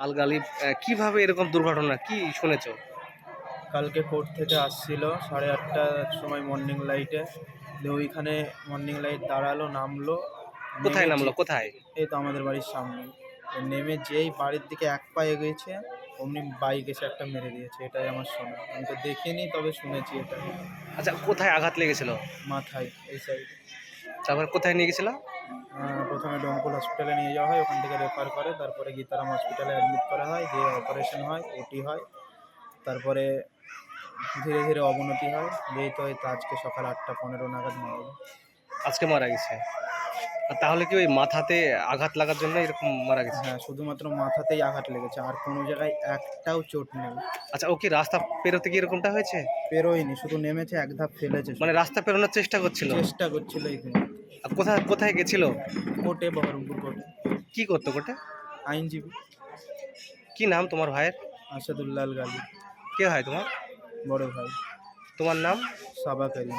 গালিব আহ, কীভাবে এরকম দুর্ঘটনা কি শুনেছো? কালকে কোর্ট থেকে আসছিল সাড়ে আটটার সময় মর্নিং লাইটে দিয়ে ওইখানে মর্নিং লাইট দাঁড়াল নামলো। কোথায় নামলো? কোথায়? এই তো আমাদের বাড়ির সামনে। নেমে যেই বাড়ির দিকে এক পা এগিয়েছে অমনি বাইক এসে একটা মেরে দিয়েছে। এটাই আমার শোনা। আমি তো দেখিনি তবে শুনেছি এটা। আচ্ছা কোথায় আঘাত লেগেছিল? মাথায় এই সাইডে তারপর কোথায় নিয়ে গেছিল? প্রথমে ডোমকুল হসপিটালে নিয়ে যাওয়া হয় ওখান থেকে রেফার করে তারপরে গীতারাম হসপিটালে অ্যাডমিট করা হয় দিয়ে অপারেশন হয় ওটি হয় তারপরে ধীরে ধীরে অবনতি হয় যেই তো হয়তো আজকে সকাল আটটা পনেরো নাগাদ মারা যায় আজকে মারা গেছে। আর তাহলে কি ওই মাথাতে আঘাত লাগার জন্য এরকম মারা গেছে? হ্যাঁ শুধুমাত্র মাথাতেই আঘাত লেগেছে আর কোনো জায়গায় একটাও চোট নেই। আচ্ছা ও কি রাস্তা পেরোতে কি এরকমটা হয়েছে? পেরোয়নি শুধু নেমেছে এক ধাপ ফেলেছে। মানে রাস্তা পেরোনোর চেষ্টা করছিল? চেষ্টা করছিল এই কোথায় কোথায় গেছিল? কোর্টে বহরমপুর কোর্টে। কি করতো কোর্টে? আইনজীবী। কি নাম তোমার ভাইয়ের? আসাদুল্লাল গালি কে ভাই তোমার? বড় ভাই। তোমার নাম? সাবা করিম।